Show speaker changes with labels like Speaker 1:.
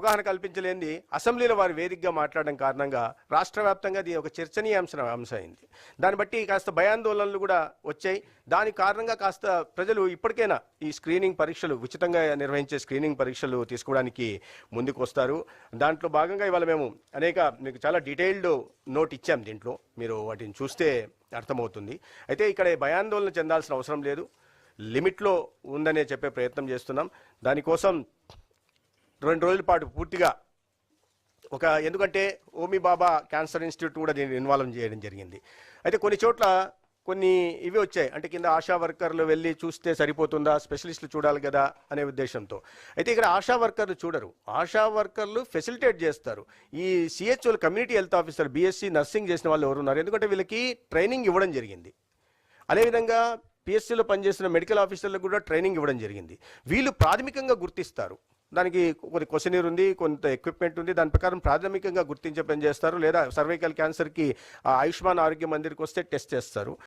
Speaker 1: అవగాహన కల్పించలేని అసెంబ్లీలో వారు వేదికగా మాట్లాడడం కారణంగా రాష్ట్ర వ్యాప్తంగా ఇది ఒక చర్చనీయాంశం అంశం అయింది దాన్ని బట్టి కాస్త భయాందోళనలు కూడా వచ్చాయి. దాని కారణంగా కాస్త ప్రజలు ఇప్పటికైనా ఈ స్క్రీనింగ్ పరీక్షలు ఉచితంగా నిర్వహించే స్క్రీనింగ్ పరీక్షలు తీసుకోవడానికి ముందుకు వస్తారు దాంట్లో భాగంగా ఇవాళ మేము అనేక మీకు చాలా డీటెయిల్డ్ నోట్ ఇచ్చాం దీంట్లో. మీరు వాటిని చూస్తే అర్థమవుతుంది. అయితే ఇక్కడ భయాందోళన చెందాల్సిన అవసరం లేదు. లిమిట్లో ఉందనే చెప్పే ప్రయత్నం చేస్తున్నాం. దానికోసం రెండు రోజుల పాటు పూర్తిగా ఒక ఎందుకంటే ఓమి బాబా క్యాన్సర్ ఇన్స్టిట్యూట్ కూడా దీన్ని ఇన్వాల్వ్ చేయడం జరిగింది. అయితే కొన్ని చోట్ల కొన్ని ఇవి వచ్చాయి. అంటే కింద ఆశా వర్కర్లు వెళ్ళి చూస్తే సరిపోతుందా? స్పెషలిస్టులు చూడాలి కదా అనే ఉద్దేశంతో. అయితే ఇక్కడ ఆశా వర్కర్లు చూడరు. ఆశా వర్కర్లు ఫెసిలిటేట్ చేస్తారు. ఈ సిహెచ్ఓలు community health officer BSc nursing చేసిన వాళ్ళు ఎవరు ఉన్నారు ఎందుకంటే వీళ్ళకి ట్రైనింగ్ ఇవ్వడం జరిగింది. అదేవిధంగా పిఎస్సీలో పనిచేసిన మెడికల్ ఆఫీసర్లకు కూడా ట్రైనింగ్ ఇవ్వడం జరిగింది. వీళ్ళు ప్రాథమికంగా గుర్తిస్తారు. దానికి కొన్ని క్వశ్చనీర్ ఉంది కొంత ఎక్విప్మెంట్ ఉంది. దాని ప్రకారం ప్రాథమికంగా గుర్తించే పని చేస్తారు. లేదా సర్వైకల్ క్యాన్సర్కి ఆయుష్మాన్ ఆరోగ్య మందిర్కి వస్తే టెస్ట్ చేస్తారు.